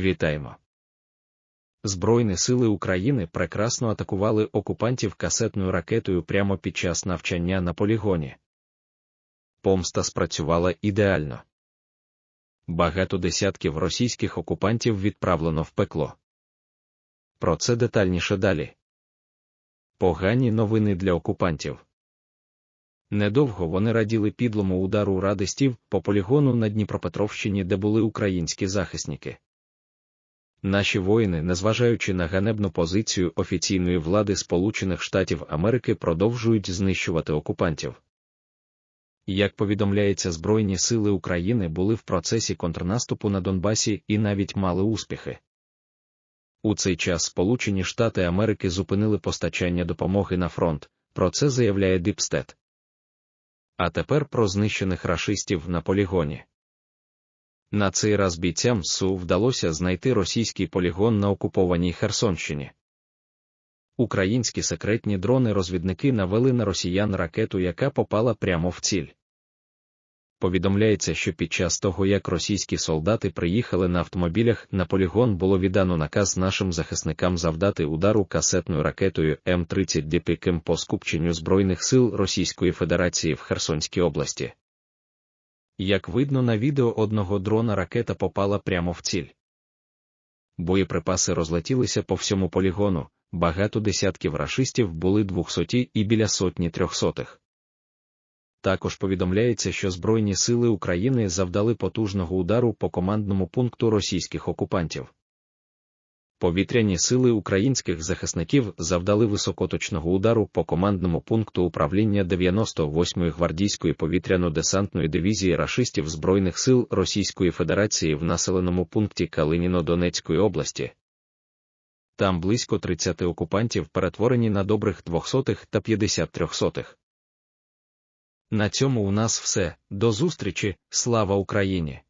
Вітаємо! Збройні сили України прекрасно атакували окупантів касетною ракетою прямо під час навчання на полігоні. Помста спрацювала ідеально. Багато десятків російських окупантів відправлено в пекло. Про це детальніше далі. Погані новини для окупантів. Недовго вони раділи підлому удару радистів по полігону на Дніпропетровщині, де були українські захисники. Наші воїни, незважаючи на ганебну позицію офіційної влади Сполучених Штатів Америки, продовжують знищувати окупантів. Як повідомляється, Збройні сили України були в процесі контрнаступу на Донбасі і навіть мали успіхи. У цей час Сполучені Штати Америки зупинили постачання допомоги на фронт, про це заявляє Діпстет. А тепер про знищених рашистів на полігоні. На цей раз бійцям СУ вдалося знайти російський полігон на окупованій Херсонщині. Українські секретні дрони-розвідники навели на росіян ракету, яка попала прямо в ціль. Повідомляється, що під час того, як російські солдати приїхали на автомобілях, на полігон було віддано наказ нашим захисникам завдати удару касетною ракетою М-30 Діпіким по скупченню Збройних сил Російської Федерації в Херсонській області. Як видно на відео одного дрона ракета попала прямо в ціль. Боєприпаси розлетілися по всьому полігону, багато десятків рашистів були двохсоті і біля сотні трьохсотих. Також повідомляється, що Збройні сили України завдали потужного удару по командному пункту російських окупантів. Повітряні сили українських захисників завдали високоточного удару по командному пункту управління 98-ї гвардійської повітряно-десантної дивізії рашистів Збройних сил Російської Федерації в населеному пункті Калиніно-Донецької області. Там близько 30 окупантів перетворені на добрих 200 та 50 трьохсотих. На цьому у нас все. До зустрічі, слава Україні!